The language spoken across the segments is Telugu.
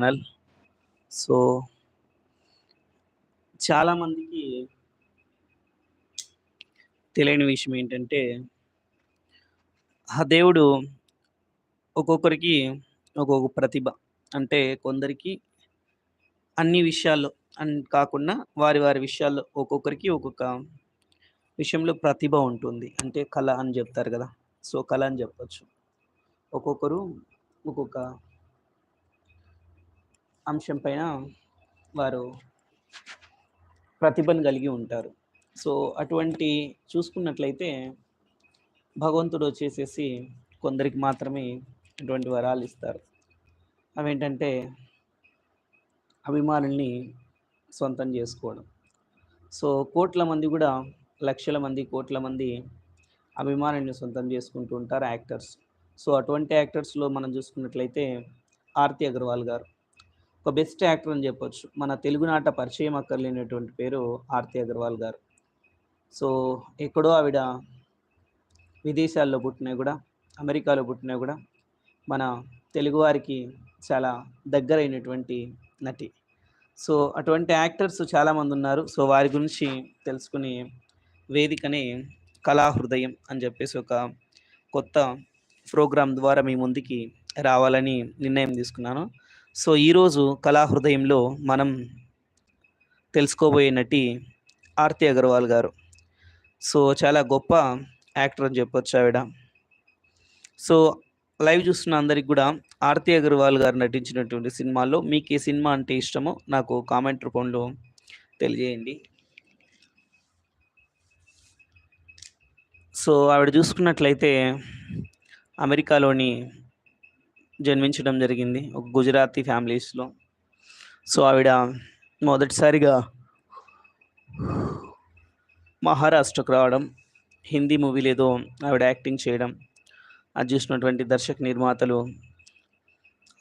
ఛానల్. సో చాలామందికి తెలియని విషయం ఏంటంటే ఆ దేవుడు ఒక్కొక్కరికి ఒక్కొక్క ప్రతిభ. అంటే కొందరికి అన్ని విషయాల్లో అన్ కాకుండా వారి వారి విషయాల్లో ఒక్కొక్కరికి ఒక్కొక్క విషయంలో ప్రతిభ ఉంటుంది. అంటే కళ అని చెప్తారు కదా సో, కళ అని చెప్పచ్చు ఒక్కొక్కరు ఒక్కొక్క అంశం పైన వారు ప్రతిభను కలిగి ఉంటారు. సో, అటువంటి చూసుకున్నట్లయితే భగవంతుడు వచ్చేసేసి కొందరికి మాత్రమే ఇటువంటి వరాలు ఇస్తారు. అవేంటంటే అభిమానుల్ని సొంతం చేసుకోవడం సో, కోట్ల మంది కూడా లక్షల మంది, కోట్ల మంది అభిమానుల్ని సొంతం చేసుకుంటూ ఉంటారు యాక్టర్స్. సో, అటువంటి యాక్టర్స్‌లో మనం చూసుకున్నట్లయితే 'ఆర్తి అగర్వాల్' గారు. ఒక బెస్ట్ యాక్టర్ అని చెప్పొచ్చు మన తెలుగునాట పరిచయం అక్కర్లేనటువంటి పేరు 'ఆర్తి అగర్వాల్' గారు. సో, ఎక్కడో ఆవిడ విదేశాల్లో పుట్టినా కూడా అమెరికాలో పుట్టినా కూడా మన తెలుగువారికి చాలా దగ్గరైనటువంటి నటి. సో, అటువంటి యాక్టర్స్ చాలామంది ఉన్నారు సో, వారి గురించి తెలుసుకునే వేదికని 'కళాహృదయం' అని చెప్పేసి ఒక కొత్త ప్రోగ్రామ్ ద్వారా మీ ముందుకి రావాలని నిర్ణయం తీసుకున్నాను. సో, ఈరోజు 'కళాహృదయంలో' మనం తెలుసుకోబోయే నటి 'ఆర్తి అగర్వాల్' గారు. సో, చాలా గొప్ప యాక్టర్ అని చెప్పొచ్చు ఆవిడ. సో, లైవ్ చూస్తున్న అందరికి కూడా 'ఆర్తి అగర్వాల్' గారు నటించినటువంటి సినిమాల్లో మీకు ఏ సినిమా అంటే ఇష్టమో నాకు కామెంట్ రూపంలో తెలియజేయండి. సో, ఆవిడ చూసుకున్నట్లయితే అమెరికాలోని జన్మించడం జరిగింది. ఒక గుజరాతీ ఫ్యామిలీస్‌లో. సో, ఆవిడ మొదటిసారిగా మహారాష్ట్రకు రావడం, హిందీ మూవీలు ఏదో ఆవిడ యాక్టింగ్ చేయడం, అది చూసినటువంటి దర్శక నిర్మాతలు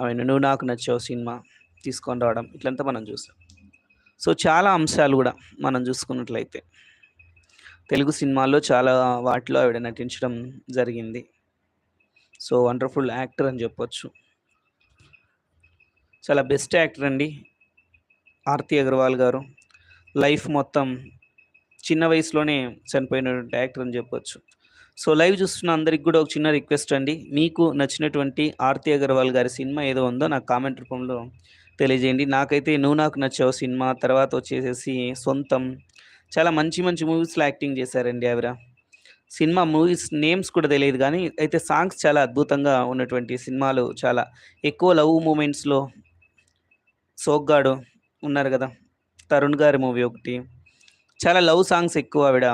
ఆమెను 'నువ్వు నాకు నచ్చావు' సినిమా తీసుకొని రావడం ఇట్లంతా మనం చూసాం. సో, చాలా అంశాలు కూడా మనం చూసుకున్నట్లయితే తెలుగు సినిమాల్లో చాలా వాటిలో ఆవిడ నటించడం జరిగింది. సో, వండర్‌ఫుల్ యాక్టర్ అని చెప్పొచ్చు చాలా బెస్ట్ యాక్టర్ అండి. 'ఆర్తి అగర్వాల్' గారు. లైఫ్ మొత్తం చిన్న వయసులోనే చనిపోయినటువంటి యాక్టర్ అని చెప్పొచ్చు సో, లైవ్ చూస్తున్న అందరికి కూడా ఒక చిన్న రిక్వెస్ట్ అండి. మీకు నచ్చినటువంటి 'ఆర్తి అగర్వాల్' గారి సినిమా ఏదో ఉందో నాకు కామెంట్ రూపంలో తెలియజేయండి. నాకైతే 'నువ్వు నాకు నచ్చావు' సినిమా, తర్వాత వచ్చేసేసి 'సొంతం' చాలా మంచి మంచి మూవీస్‌లో యాక్టింగ్ చేశారండి ఆవిడ. సినిమా మూవీస్ నేమ్స్ కూడా తెలియదు కానీ అయితే సాంగ్స్ చాలా అద్భుతంగా ఉన్నటువంటి సినిమాలు చాలా ఎక్కువ లవ్ మూమెంట్స్‌లో 'సోగ్గాడు' ఉన్నారు కదా తరుణ్ గారి మూవీ ఒకటి. చాలా లవ్ సాంగ్స్ ఎక్కువ ఆవిడ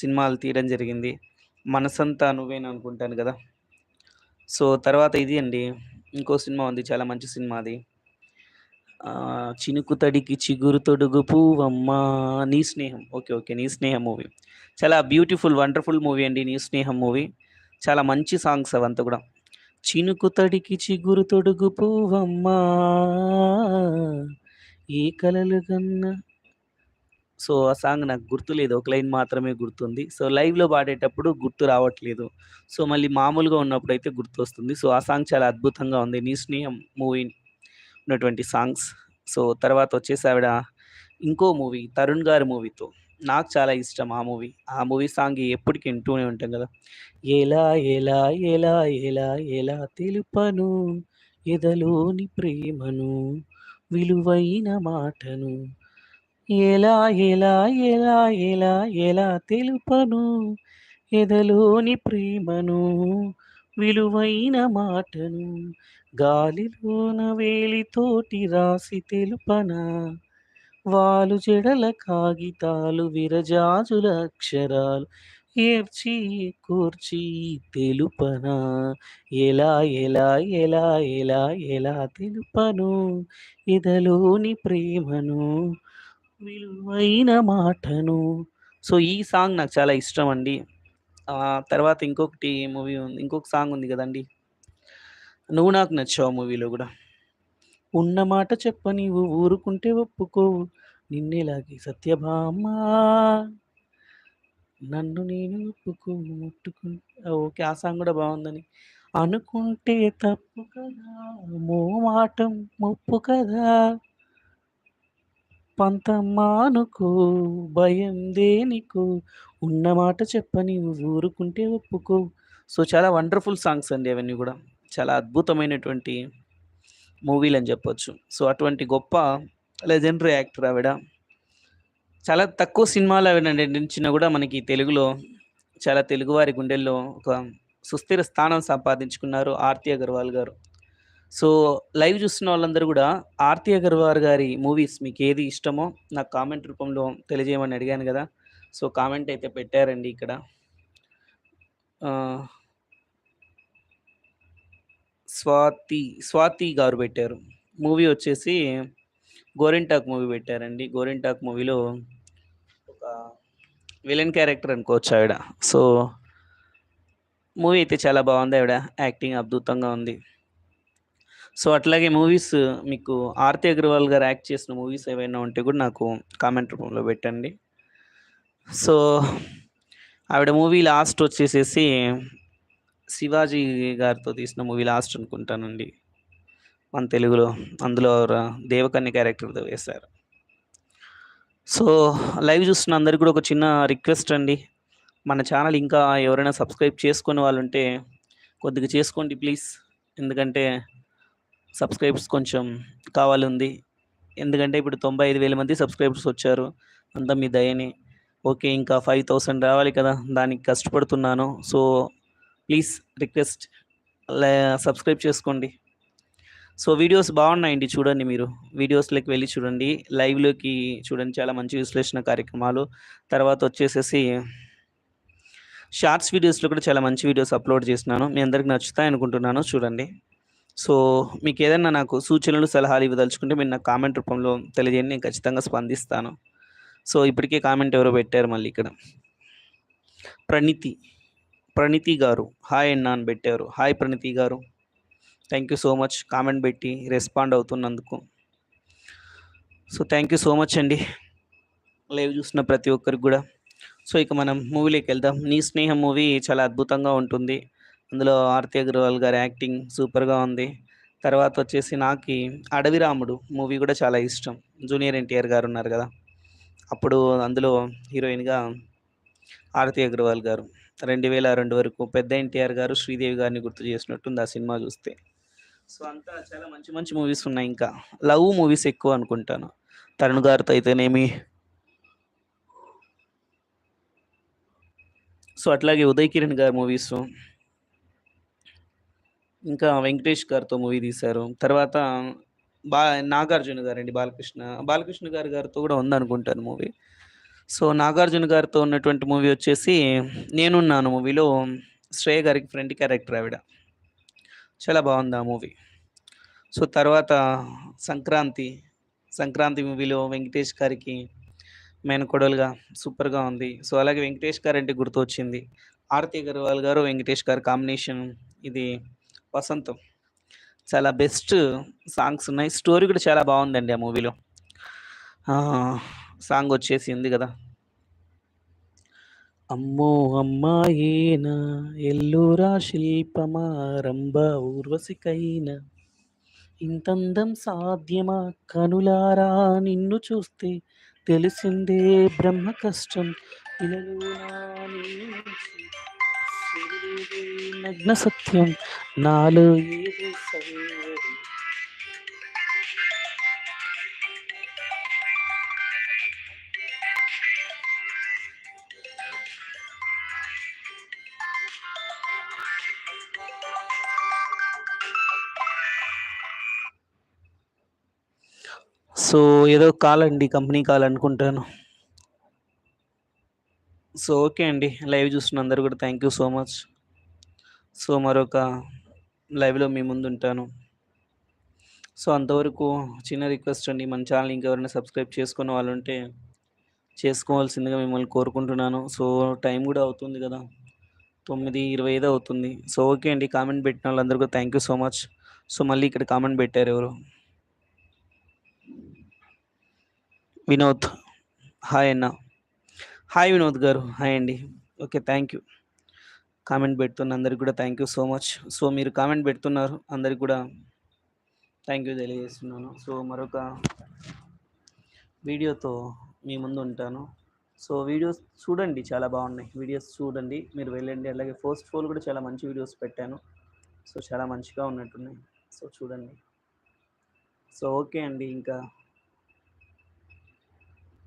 సినిమాలు తీయడం జరిగింది. 'మనసంతా నువ్వేనా' అనుకుంటాను కదా సో, తర్వాత ఇది అండి. ఇంకో సినిమా ఉంది చాలా మంచి సినిమా అది. చినుకుతడికి 'చినుకు తడికి చిగురు తొడుగు పూవమ్మా నీ స్నేహం' ఓకే. ఓకే. 'నీ స్నేహం' మూవీ. చాలా బ్యూటిఫుల్ వండర్‌ఫుల్ మూవీ అండి 'నీ స్నేహం' మూవీ. చాలా మంచి సాంగ్స్ అవంతా కూడా చినుకు తడికి చిగురు తొడుగు పూవమ్మా ఏ కలలు కన్నా సో, ఆ సాంగ్ నాకు గుర్తులేదు. ఒక లైన్ మాత్రమే గుర్తుంది. సో, లైవ్‌లో పాడేటప్పుడు గుర్తు రావట్లేదు. సో, మళ్ళీ మామూలుగా ఉన్నప్పుడైతే గుర్తొస్తుంది. సో, ఆ సాంగ్ చాలా అద్భుతంగా ఉంది. 'నీ స్నేహం' మూవీ ఉన్నటువంటి సాంగ్స్. సో, తర్వాత వచ్చేసి ఆవిడ ఇంకో మూవీ 'తరుణ్' గారి మూవీతో. నాకు చాలా ఇష్టం ఆ మూవీ. ఆ మూవీ సాంగ్ ఎప్పటికీ వింటూనే ఉంటాం కదా. ఎలా ఎలా ఎలా ఎలా ఎలా తెలుపను? ఎదలోని ప్రేమను? విలువైన మాటను? ఎలా ఎలా ఎలా ఎలా ఎలా తెలుపను? ఎదలోని ప్రేమను? విలువైన మాటను గాలిలోన వేలితోటి రాసి తెలుపనా వాలు జడల కాగితాలు విరజాజుల అక్షరాలు ఏర్చి కూర్చి తెలుపనా ఎలా ఎలా ఎలా ఎలా ఎలా తెలుపను ఎదలోని ప్రేమను విలువైన మాటను. సో, ఈ సాంగ్ నాకు చాలా ఇష్టం అండి. తర్వాత ఇంకొకటి మూవీ ఉంది. ఇంకొక సాంగ్ ఉంది కదండి. 'నువ్వు నాకు నచ్చావు' మూవీలో కూడా. ఉన్న మాట చెప్ప నీవు ఊరుకుంటే ఒప్పుకోవు. నిన్నేలాగే సత్యభామ. నన్ను నేను ఒప్పుకో ముట్టుకుంటే ఓకే. ఆ సాంగ్ కూడా బాగుందని. అనుకుంటే తప్పు కదా మోమాటం ముప్పు కదా. పంతం భయం దేనికో? ఉన్న మాట చెప్పని ఊరుకుంటే ఒప్పుకో. సో చాలా వండర్ఫుల్ సాంగ్స్ అండి అవన్నీ కూడా. చాలా అద్భుతమైనటువంటి మూవీలు అని చెప్పొచ్చు. సో అటువంటి గొప్ప లెజెండరీ యాక్టర్ ఆవిడ. చాలా తక్కువ సినిమాలు ఆవిడ నటించినా కూడా మనకి తెలుగులో చాలా తెలుగువారి గుండెల్లో ఒక సుస్థిర స్థానం సంపాదించుకున్నారు ఆర్తి అగర్వాల్ గారు. సో లైవ్ చూస్తున్న వాళ్ళందరూ కూడా ఆర్తి అగర్వాల్ గారి మూవీస్ మీకు ఏది ఇష్టమో నాకు కామెంట్ రూపంలో తెలియజేయమని అడిగాను కదా. సో కామెంట్ అయితే పెట్టారండి ఇక్కడ. స్వాతి స్వాతి గారు పెట్టారు. మూవీ వచ్చేసి గోరింటాక్ మూవీ పెట్టారండి. గోరింటాక్ మూవీలో ఒక విలన్ క్యారెక్టర్ అనుకోవచ్చు ఆవిడ. సో మూవీ అయితే చాలా బాగుంది ఆవిడ. యాక్టింగ్ అద్భుతంగా ఉంది. సో అట్లాగే మూవీస్ మీకు ఆర్తి అగర్వాల్ గారు యాక్ట్ చేసిన మూవీస్ ఏవైనా ఉంటే కూడా నాకు కామెంట్ రూపంలో పెట్టండి. సో ఆవిడ మూవీ లాస్ట్ వచ్చేసేసి శివాజీ గారితో తీసిన మూవీ లాస్ట్ అనుకుంటానండి. మన తెలుగులో అందులో దేవకన్య క్యారెక్టర్తో వేశారు. సో లైవ్ చూస్తున్న అందరికి కూడా ఒక చిన్న రిక్వెస్ట్ అండి. మన ఛానల్ ఇంకా ఎవరైనా సబ్స్క్రైబ్ చేసుకునే వాళ్ళు ఉంటే కొద్దిగా చేసుకోండి ప్లీజ్. ఎందుకంటే సబ్స్క్రైబ్స్ కొంచెం కావాలి ఉంది ఎందుకంటే ఇప్పుడు తొంభై ఐదు వేల మంది సబ్స్క్రైబర్స్ వచ్చారు. అంతా మీ దయని. ఓకే ఇంకా ఫైవ్ థౌసండ్ రావాలి కదా. దానికి కష్టపడుతున్నాను. సో ప్లీజ్ రిక్వెస్ట్ సబ్స్క్రైబ్ చేసుకోండి. సో వీడియోస్ బాగున్నాయండి చూడండి మీరు. వీడియోస్లోకి వెళ్ళి చూడండి. లైవ్లోకి చూడండి. చాలా మంచి విశ్లేషణ కార్యక్రమాలు. తర్వాత వచ్చేసేసి షార్ట్స్ వీడియోస్లో కూడా చాలా మంచి వీడియోస్ అప్లోడ్ చేసినాను మీ అందరికి నచ్చుతాయి అనుకుంటున్నాను చూడండి. సో మీకు ఏదైనా నాకు సూచనలు సలహాలు ఇవ్వదలుచుకుంటే మీరు నాకు కామెంట్ రూపంలో తెలియజేయండి నేను ఖచ్చితంగా స్పందిస్తాను. సో ఇప్పటికే కామెంట్ ఎవరో పెట్టారు మళ్ళీ ఇక్కడ. ప్రణితి ప్రణితి గారు హాయ్ అన్న అని పెట్టారు. హాయ్ ప్రణితి గారు. Thank you so much. Comment పెట్టి respond అవుతున్నందుకు. So thank you so much అండి. లైవ్ చూసిన ప్రతి ఒక్కరికి కూడా. సో ఇక మనం మూవీలోకి వెళ్దాం. నీ స్నేహం మూవీ చాలా అద్భుతంగా ఉంటుంది. అందులో ఆర్తి అగర్వాల్ గారి యాక్టింగ్ సూపర్గా ఉంది. తర్వాత వచ్చేసి నాకు అడవి రాముడు మూవీ కూడా చాలా ఇష్టం. జూనియర్ ఎన్టీఆర్ గారు ఉన్నారు కదా. అప్పుడు అందులో హీరోయిన్గా ఆరతి అగర్వాల్ గారు రెండు వేల రెండు వరకు పెద్ద ఎన్టీఆర్ గారు శ్రీదేవి గారిని గుర్తు చేసినట్టుంది ఆ సినిమా చూస్తే. సో అంతా చాలా మంచి మంచి మూవీస్ ఉన్నాయి ఇంకా. లవ్ మూవీస్ ఎక్కువ అనుకుంటాను. తరుణ్ గారితో అయితేనేమి? సో అట్లాగే ఉదయ్ కిరణ్ గారి మూవీస్. ఇంకా వెంకటేష్ గారితో మూవీ తీశారు. తర్వాత బా నాగార్జున గారండి బాలకృష్ణ. బాలకృష్ణ గారి గారితో కూడా ఉందనుకుంటాను మూవీ. సో నాగార్జున గారితో ఉన్నటువంటి మూవీ వచ్చేసి నేనున్నాను మూవీలో శ్రేయ గారికి ఫ్రెండ్ క్యారెక్టర్ ఆవిడ. చాలా బాగుంది ఆ మూవీ. సో తర్వాత సంక్రాంతి. సంక్రాంతి మూవీలో వెంకటేష్ గారికి మేనకోడలుగా సూపర్గా ఉంది. సో అలాగే వెంకటేష్ గారు అంటే గుర్తు వచ్చింది ఆర్తి అగర్వాల్ గారు వెంకటేష్ గారు కాంబినేషన్ ఇది వసంతం. చాలా బెస్ట్ సాంగ్స్ ఉన్నాయి. స్టోరీ కూడా చాలా బాగుందండి ఆ మూవీలో సాంగ్ వచ్చేసి ఉంది కదా. అమ్మో అమ్మాయేనా ఎల్లురా శిల్పమా రంభ ఊర్వశికైనా. ఇంతందం సాధ్యమా కనులారా నిన్ను చూస్తే. తెలిసిందే బ్రహ్మ కష్టం. నిన్ను నగ్న సత్యం నాలో సో ఏదో కాల్ అండి కంపెనీ కాల్ అనుకుంటాను. సో ఓకే అండి. లైవ్ చూస్తున్న అందరు కూడా thank you so much. So మరొక లైవ్లో మీ ముందు ఉంటాను సో అంతవరకు చిన్న రిక్వెస్ట్ అండి మన ఛానల్ ఇంకెవరైనా సబ్స్క్రైబ్ చేసుకున్న వాళ్ళు ఉంటే చేసుకోవాల్సిందిగా మిమ్మల్ని కోరుకుంటున్నాను. సో టైం కూడా అవుతుంది కదా తొమ్మిది ఇరవై ఐదు అవుతుంది. సో ఓకే అండి కామెంట్ పెట్టిన వాళ్ళందరికీ thank you so much so మళ్ళీ ఇక్కడ కామెంట్ పెట్టారు ఎవరు? వినోద్. హాయ్ అన్న. హాయ్ వినోద్ గారు. హాయ్ అండి. ఓకే థ్యాంక్ యూ కామెంట్ పెడుతున్న అందరికి కూడా thank you so much. So, మీరు కామెంట్ పెడుతున్నారు. అందరికి కూడా థ్యాంక్ యూ తెలియజేస్తున్నాను. సో, మరొక వీడియోతో మీ ముందు ఉంటాను. సో, వీడియోస్ చూడండి చాలా బాగున్నాయి. వీడియోస్ చూడండి. మీరు వెళ్ళండి. అలాగే ఫస్ట్ ఫోల్ కూడా చాలా మంచి వీడియోస్ పెట్టాను. సో, చాలా మంచిగా ఉన్నట్టున్నాయి. సో, చూడండి. సో, ఓకే అండి. ఇంకా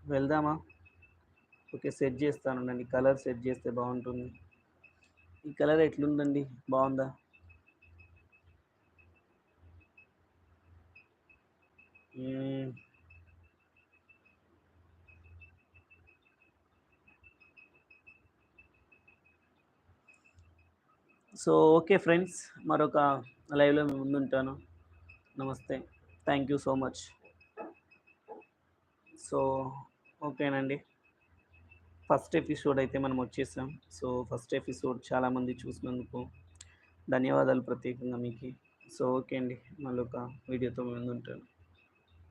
వెళ్దామా? ఓకే. సెట్ చేస్తాను అండి కలర్ సెట్ చేస్తే బాగుంటుంది ఈ కలర్ ఎట్లుందండి? హ్మ్. So, okay friends. మరొక లైవ్‌లో మీ ముందుంటాను. నమస్తే. Thank you so much. So, ఓకేనండి. ఫస్ట్ ఎపిసోడ్ అయితే మనం వచ్చేసాం. సో, ఫస్ట్ ఎపిసోడ్ చాలామంది చూసినందుకు ధన్యవాదాలు ప్రత్యేకంగా మీకి. సో, ఓకే అండి. మళ్ళొక వీడియోతో ముందుంటాను.